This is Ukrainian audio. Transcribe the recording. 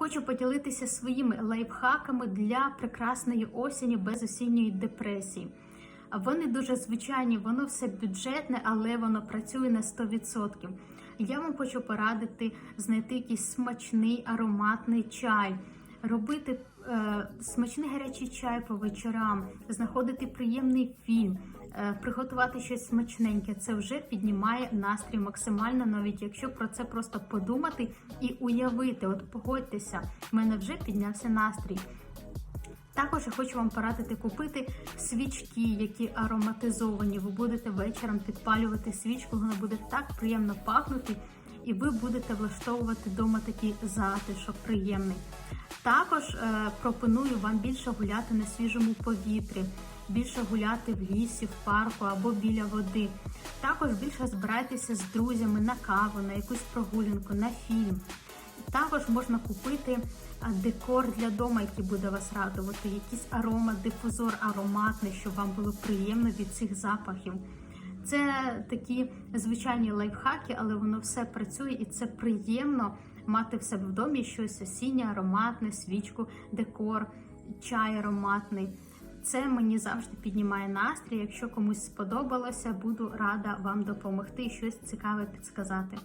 Хочу поділитися своїми лайфхаками для прекрасної осені без осінньої депресії. Вони дуже звичайні, воно все бюджетне, але воно працює на 100%. Я вам хочу порадити знайти якийсь смачний ароматний чай, робити е, смачний гарячий чай по вечорам, знаходити приємний фільм, приготувати щось смачненьке. Це вже піднімає настрій максимально, навіть якщо про це просто подумати і уявити. От погодьтеся, в мене вже піднявся настрій. Також я хочу вам порадити купити свічки, які ароматизовані. Ви будете вечором підпалювати свічку, вона буде так приємно пахнути, і ви будете влаштовувати вдома такий затишок приємний. Також е, пропоную вам більше гуляти на свіжому повітрі, більше гуляти в лісі, в парку або біля води. Також більше збирайтеся з друзями на каву, на якусь прогулянку, на фільм. Також можна купити декор для дому, який буде вас радувати, якийсь аромат, дифузор ароматний, щоб вам було приємно від цих запахів. Це такі звичайні лайфхаки, але воно все працює і це приємно мати в себе в домі щось осіннє, ароматне, свічку, декор, чай ароматний. Це мені завжди піднімає настрій. Якщо комусь сподобалося, буду рада вам допомогти і щось цікаве підсказати.